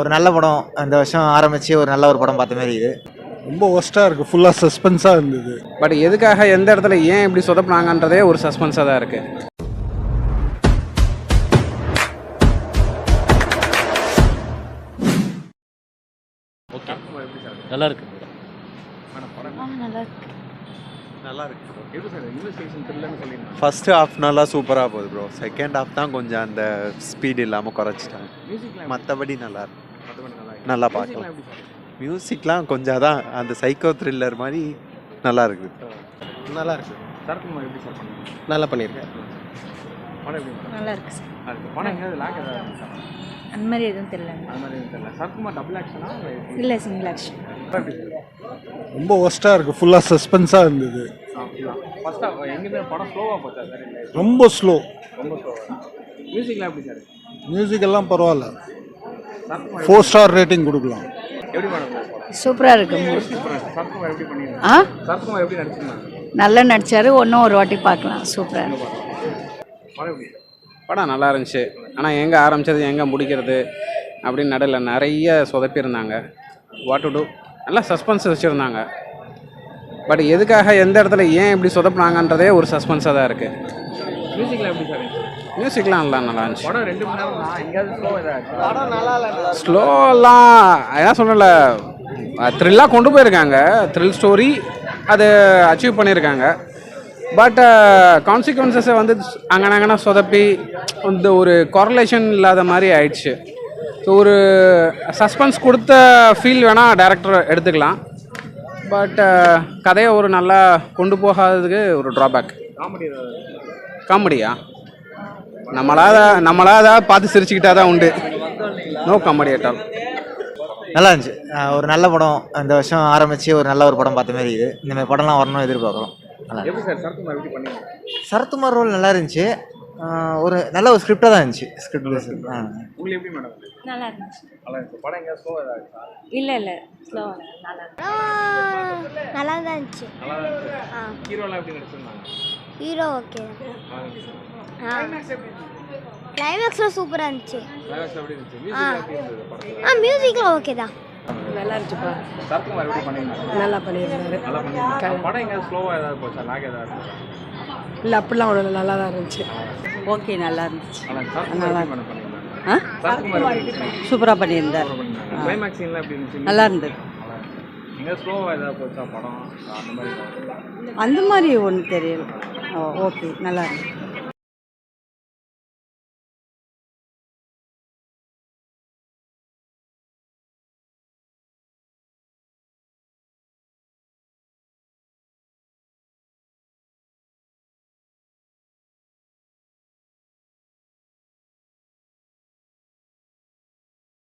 ஒரு நல்ல படம் இந்த வருஷம் ஆரம்பிச்சு ஒரு நல்ல ஒரு படம் பார்த்த மாதிரி இது. ரொம்ப ஒஸ்ட்டாக இருக்குது ஃபுல்லாக சஸ்பென்ஸாக இருந்தது. பட் எதுக்காக எந்த இடத்துல ஏன் இப்படி சொதப்புனாங்கன்றதே ஒரு சஸ்பென்ஸாக தான் இருக்குது நல்லா இருக்கு நல்லா இருக்கு ஃபர்ஸ்ட் ஹாஃப் நல்லா சூப்பராக போகுது ப்ரோ செகண்ட் ஹாஃப் தான் கொஞ்சம் அந்த ஸ்பீட் இல்லாமல் குறைச்சிட்டாங்க. மற்றபடி நல்லா இருக்கு. நல்லா பார்க்கலாம். மியூசிக்லாம் கொஞ்சம் தான் அந்த சைக்கோ த்ரில்லர் மாதிரி நல்லா இருக்குது. நல்லா இருக்கு. நல்லா பண்ணியிருக்கேன் நல்லா இருக்கு சார். அந்த மாதிரி எதுவும் தெரியல. இல்லை சிங்கிள் ஆக்ஷன் ரொம்ப ஒஸ்ட்டாக இருக்குது ஃபுல்லாக சஸ்பென்ஸாக இருந்தது. ரொம்ப ஸ்லோ மியூசிக் எல்லாம் பரவாயில்ல. ஃபோர் ஸ்டார் ரேட்டிங் கொடுக்கலாம் சூப்பராக இருக்கு. ஆ? நல்லா நடிச்சாரு. ஒன்றும் ஒரு வாட்டி பார்க்கலாம். சூப்பராக படம் நல்லா இருந்துச்சு. ஆனால் எங்கே ஆரம்பிச்சது எங்கே முடிக்கிறது அப்படின்னு நடுவில் நிறைய சொதப்பியிருந்தாங்க. வாட் டு டூ நல்லா சஸ்பென்ஸ் வச்சுருந்தாங்க. பட் எதுக்காக எந்த இடத்துல ஏன் இப்படி சொதப்புனாங்கன்றதே ஒரு சஸ்பென்ஸாக தான் இருக்குது மியூசிக்லாம் நல்லா நல்லா இருந்துச்சு. ஸ்லோலாம் என்ன சொல்லல த்ரில்லாக கொண்டு போயிருக்காங்க. த்ரில் ஸ்டோரி அது அச்சீவ் பண்ணியிருக்காங்க. பட் கான்சிக்வன்சஸை வந்து அங்கன அங்கன சொதப்பி இந்த ஒரு correlation இல்லாத மாதிரி ஆயிடுச்சு. ஸோ ஒரு சஸ்பென்ஸ் கொடுத்த ஃபீல் வேணால் டேரக்டர் எடுத்துக்கலாம். பட் கதையை ஒரு நல்லா கொண்டு போகாததுக்கு ஒரு ட்ராபேக் காமெடியா? நம்மளாத நம்மளாத பார்த்து சிரிச்சுக்கிட்டா தான் உண்டு நோ காமெடி all. நல்லா இருந்துச்சு. ஒரு நல்ல படம் இந்த வருஷம் ஆரம்பிச்சு ஒரு நல்ல ஒரு படம் பார்த்த மாதிரி இது இந்த மாதிரி படம்லாம் வரணும் எதிர்பார்க்குறோம். சரத்குமார் ரோல் நல்லா இருந்துச்சு. ஒரு நல்ல ஒரு ஸ்கிரிப்டாக தான் இருந்துச்சு. ஸ்கிரிப்ட் பேஸ் நல்லா இருந்துச்சு. இல்லை இல்லை. ஸ்லோ நல்லா இருக்கு நல்லா தான் இருந்துச்சு. Hero okay. கிளைமேக்ஸில் சூப்பராக இருந்துச்சு? ஆ ஆ. மியூசிக்கில் ஓகே தான். நல்லா இருந்துச்சுப்பா. நல்லா பண்ணியிருந்தாரு. இல்லை அப்படிலாம் ஒன்றும் நல்லா தான் இருந்துச்சு. ஓகே நல்லா இருந்துச்சு. நல்லா ஆ? சூப்பராக பண்ணியிருந்தார். நல்லா இருந்தது. அந்த மாதிரி. ஒன்றும் தெரியல. ஓகே நல்லா இருந்துச்சு